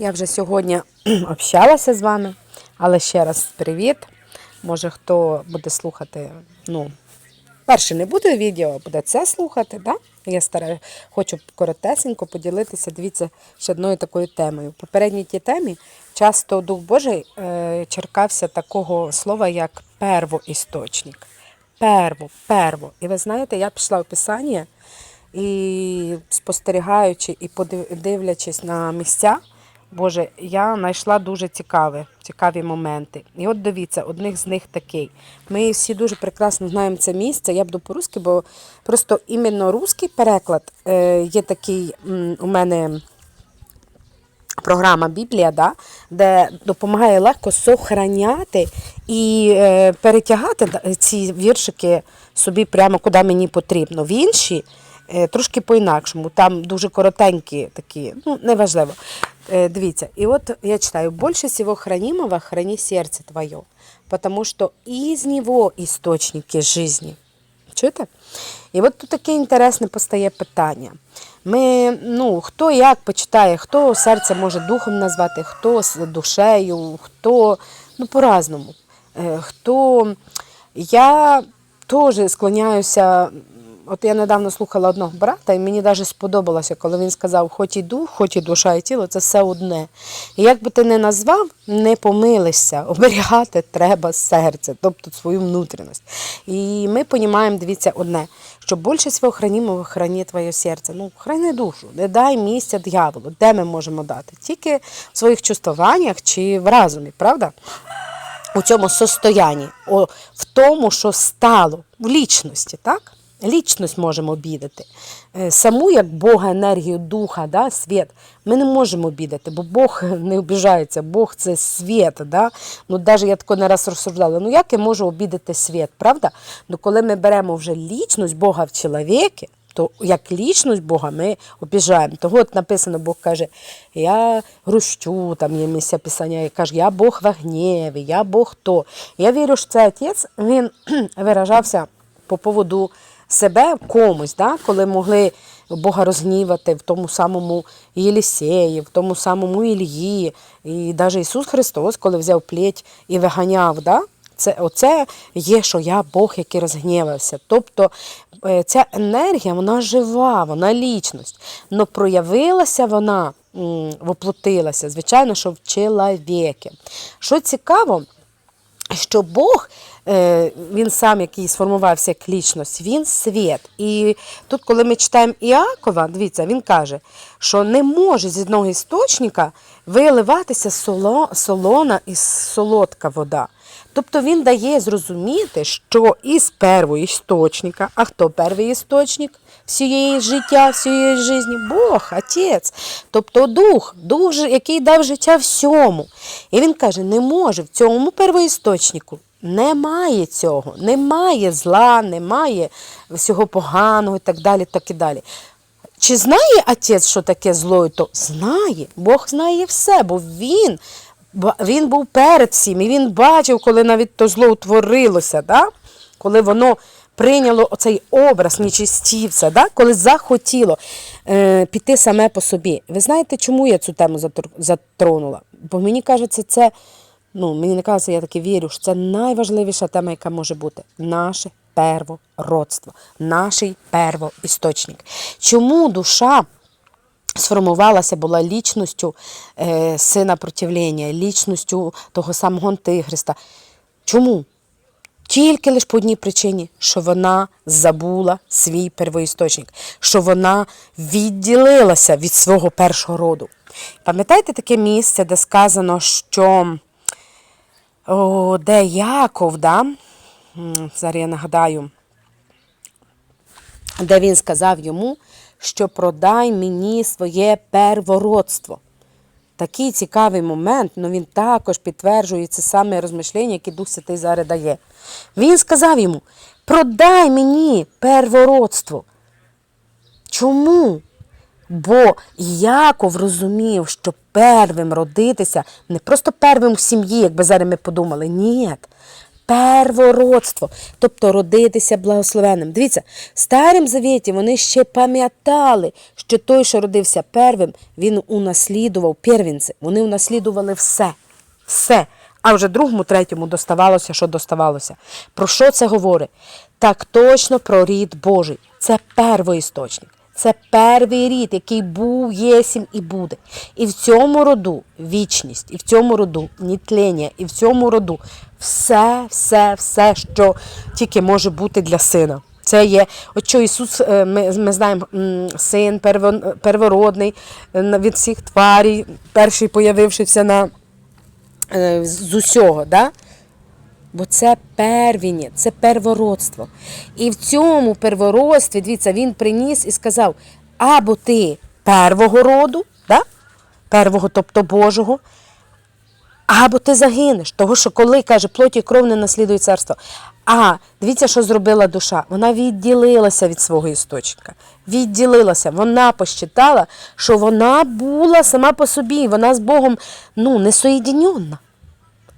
Я вже сьогодні общалася з вами, але ще раз привіт. Може, хто буде слухати, ну, перше не буде відео, буде це слухати, да? Я стараю, хочу коротесенько поділитися, дивіться, ще одною такою темою. В попередній тій темі часто Дух Божий е, черкався такого слова, як первоісточник. Перво, перво. І ви знаєте, я пішла в Писання і спостерігаючи і дивлячись на місця, Боже, я знайшла дуже цікаві, цікаві моменти. І от дивіться, одних з них такий. Ми всі дуже прекрасно знаємо це місце. Я буду по-русски, бо просто іменно русський переклад е, є такий у мене програма Біблія, да, де допомагає легко сохраняти і е, перетягати ці віршики собі прямо куди мені потрібно. В інші е, трошки по-інакшому, там дуже коротенькі такі, ну, неважливо. Дивіться, і от я читаю, більше всього хранимого храни серце твоє, тому що із нього істочники жизни. Чуєте? І от тут таке інтересне постає питання. Ми, ну, хто як почитає, хто серце може духом назвати, хто з душею, хто ну, по-разному. Хто я теж склоняюся. От я недавно слухала одного брата, і мені навіть сподобалося, коли він сказав, хоч і дух, хоч і душа, і тіло це все одне. І як би ти не назвав, не помилишся, оберігати треба серце, тобто свою внутрішність. І ми розуміємо, дивіться, одне, що більше свого хранімого храні твоє серце. Ну, храни душу, не дай місця дьяволу. Де ми можемо дати? Тільки в своїх чувствуваннях чи в разумі, правда? у цьому состоянні, в тому, що стало в лічності, так? Лічність можемо обідати. Е, Саму, як Бога, енергію, духа, да, світ, ми не можемо обідати, бо Бог не обіжається, Бог це світ. Да? Ну, навіть я тако не раз розсуждала, ну як я можу обідати світ, правда? Ну, коли ми беремо вже лічність Бога в чоловіки, то як лічність Бога ми обіжаємо. Того от написано, Бог каже, я грущу, там є місця писання, і каже, я Бог в гніві, я Бог то. Я вірю, що цей отець він виражався по поводу себе комусь, да? коли могли Бога розгнівати в тому самому Єлісеї, в тому самому Ілії, і навіть Ісус Христос, коли взяв плеть і виганяв. Да? Це оце є, що я Бог, який розгнівався. Тобто е, ця енергія, вона жива, вона лічність. Но проявилася вона, воплотилася, звичайно, що в чоловіки. Що цікаво, що Бог, він сам, який сформувався як лічність, він світ. І тут, коли ми читаємо Іакова, дивіться, він каже, що не може з одного істочника виливатися соло, солона і солодка вода. Тобто він дає зрозуміти, що із першого істочника, а хто перший істочник всієї життя, всієї житті? Бог, Отець. Тобто дух, дух, який дав життя всьому. І він каже, не може в цьому первоісточнику. Немає цього, немає зла, немає всього поганого і так далі. так і далі. Чи знає отець, що таке зло? То знає. Бог знає все, бо він, він був перед всім, і він бачив, коли навіть то зло утворилося, да? коли воно прийняло оцей образ нечистівця, да? коли захотіло е, піти саме по собі. Ви знаєте, чому я цю тему затронула? Бо мені кажеться, це, ну, мені не кажеться, я таки вірю, що це найважливіша тема, яка може бути. Наше первородство, наш первоісточник. Чому душа сформувалася, була лічністю е, сина противлення, лічністю того самого Антихриста? Чому? Тільки лише по одній причині, що вона забула свій первоісточник, що вона відділилася від свого першого роду. Пам'ятаєте таке місце, де сказано, що о, де Яков, да? Зараз я нагадаю, де він сказав йому, що продай мені своє первородство. Такий цікавий момент, але він також підтверджує це саме розмишлення, яке Дух Святий зараз дає. Він сказав йому: продай мені первородство. Чому? Бо Яков розумів, що первим родитися не просто первим в сім'ї, як би зараз ми подумали, ні. первородство, тобто родитися благословенним. Дивіться, в старім завіті вони ще пам'ятали, що той, що родився первим, він унаслідував первінці. Вони унаслідували все. Все. А вже другому, третьому доставалося, що доставалося. Про що це говорить? Так точно про рід Божий. Це первоісточник. Це перший рід, який був, єсім і буде. І в цьому роду вічність, і в цьому роду нітлення, і в цьому роду все, все, все, що тільки може бути для сина. Це є, от що Ісус, е, ми, ми знаємо, син перво- первородний е, від всіх тварій, перший появившися на, е, з усього. Да? Бо це первіння, це первородство. І в цьому первородстві, дивіться, він приніс і сказав: або ти первого роду, да? первого, тобто Божого, або ти загинеш. Того, що коли каже, плоті і кров не наслідує царство. А дивіться, що зробила душа. Вона відділилася від свого істочника. Відділилася. Вона посчитала, що вона була сама по собі, вона з Богом ну, не соєдінена.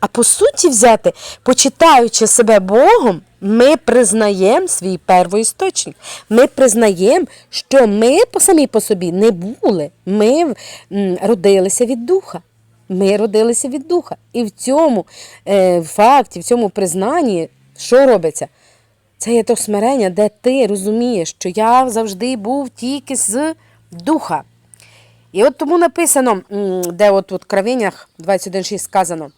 А по суті взяти, почитаючи себе Богом, ми признаємо свій первоісточник. Ми признаємо, що ми по самі по собі не були. Ми родилися від духа. Ми родилися від духа. І в цьому е, факті, в цьому признанні, що робиться? Це є то смирення, де ти розумієш, що я завжди був тільки з духа. І от тому написано, де от в Откровеннях 21.6 сказано,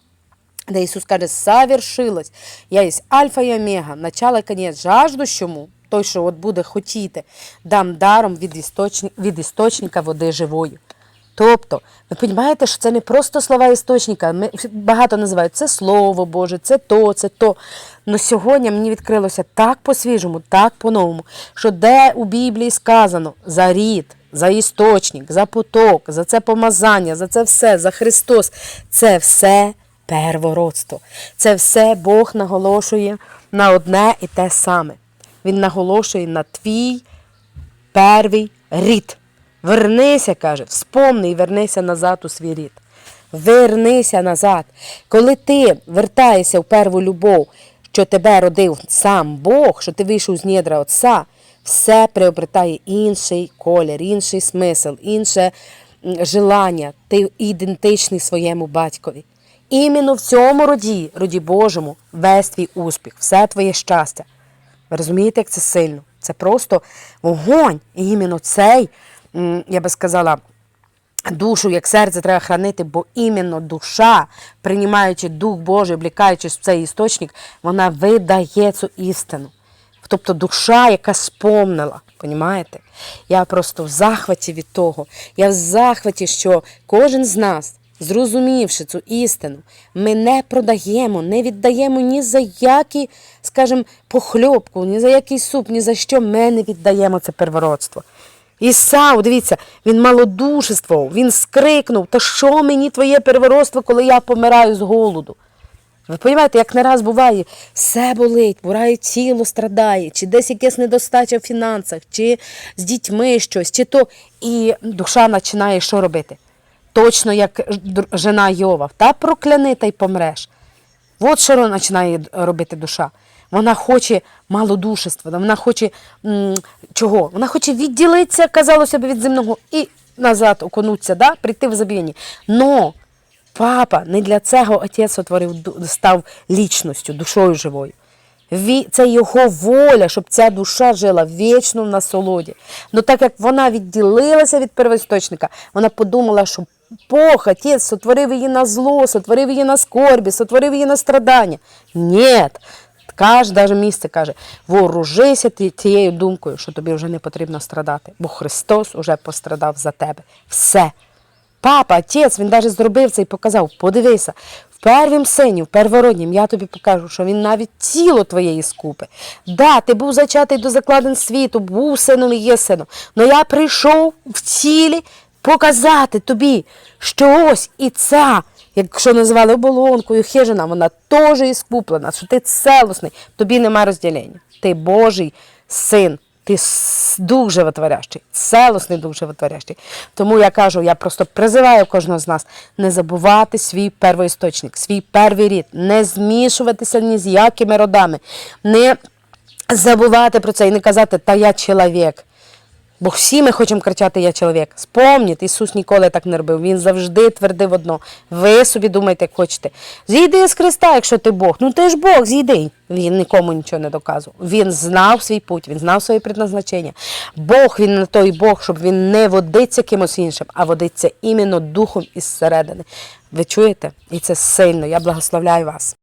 де Ісус каже, совершилось. Я є альфа і омега, начало і конець, жаждущому, той, що от буде хотіти, дам даром від, істочник, від істочника води живої. Тобто, ви розумієте, що це не просто слова істочника. Ми багато називають це Слово Боже, це то, це то. Но сьогодні мені відкрилося так по-свіжому, так по-новому, що де у Біблії сказано за рід, за істочник, за поток, за це помазання, за це все, за Христос, це все первородство. Це все Бог наголошує на одне і те саме. Він наголошує на твій перший рід. Вернися, каже, вспомни і вернися назад у свій рід. Вернися назад. Коли ти вертаєшся в перву любов, що тебе родив сам Бог, що ти вийшов з недра Отця, все приобретає інший колір, інший смисл, інше желання. Ти ідентичний своєму батькові. Іменно в цьому роді, роді Божому, весь твій успіх, все твоє щастя. Ви розумієте, як це сильно? Це просто вогонь. І іменно цей, я би сказала, душу, як серце треба хранити, бо іменно душа, приймаючи Дух Божий, облікаючись в цей істочник, вона видає цю істину. Тобто душа, яка спомнила, понімаєте? Я просто в захваті від того. Я в захваті, що кожен з нас, зрозумівши цю істину, ми не продаємо, не віддаємо ні за які, скажімо, похльопку, ні за який суп, ні за що ми не віддаємо це первородство. Ісау, дивіться, він малодушествував, він скрикнув, та що мені твоє первородство, коли я помираю з голоду? Ви розумієте, як не раз буває, все болить, буває тіло страдає, чи десь якась недостача в фінансах, чи з дітьми щось, чи то. І душа починає що робити? Точно як жена Йова, та прокляни та й помреш. От що починає робити душа. Вона хоче малодушества, вона хоче м, чого? Вона хоче відділитися, казалося б, від земного і назад окунутися, да? прийти в забіяння. Но папа не для цього отець сотворив, ду- став лічністю, душою живою. Це його воля, щоб ця душа жила вічно в насолоді. Ну так як вона відділилася від первоісточника, вона подумала, що Бог, Отець, сотворив її на зло, сотворив її на скорбі, сотворив її на страдання. Ні. Каже, місце каже, вооружися ти- тією думкою, що тобі вже не потрібно страдати, бо Христос уже пострадав за тебе. Все. Папа, отець, він навіть зробив це і показав. Подивися, в первім сині, в первороднім, я тобі покажу, що він навіть тіло твоєї скупи. Да, ти був зачатий до закладин світу, був сином і є сином. Но я прийшов в тілі показати тобі, що ось і ця, якщо називали оболонкою, хижина, вона теж іскуплена, що ти целосний, тобі нема розділення. Ти Божий син, Ти дуже витворящий, целосний дуже витворящий. Тому я кажу, я просто призиваю кожного з нас не забувати свій первоісточник, свій первий рід, не змішуватися ні з якими родами, не забувати про це і не казати, та я чоловік. Бо всі ми хочемо кричати Я чоловік. Спомніть, Ісус ніколи так не робив. Він завжди твердив одно. Ви собі думайте, як хочете. Зійди з Христа, якщо ти Бог. Ну ти ж Бог, зійди. Він нікому нічого не доказував. Він знав свій путь, він знав своє предназначення. Бог він не той Бог, щоб він не водиться кимось іншим, а водиться іменно духом із середини. Ви чуєте? І це сильно. Я благословляю вас.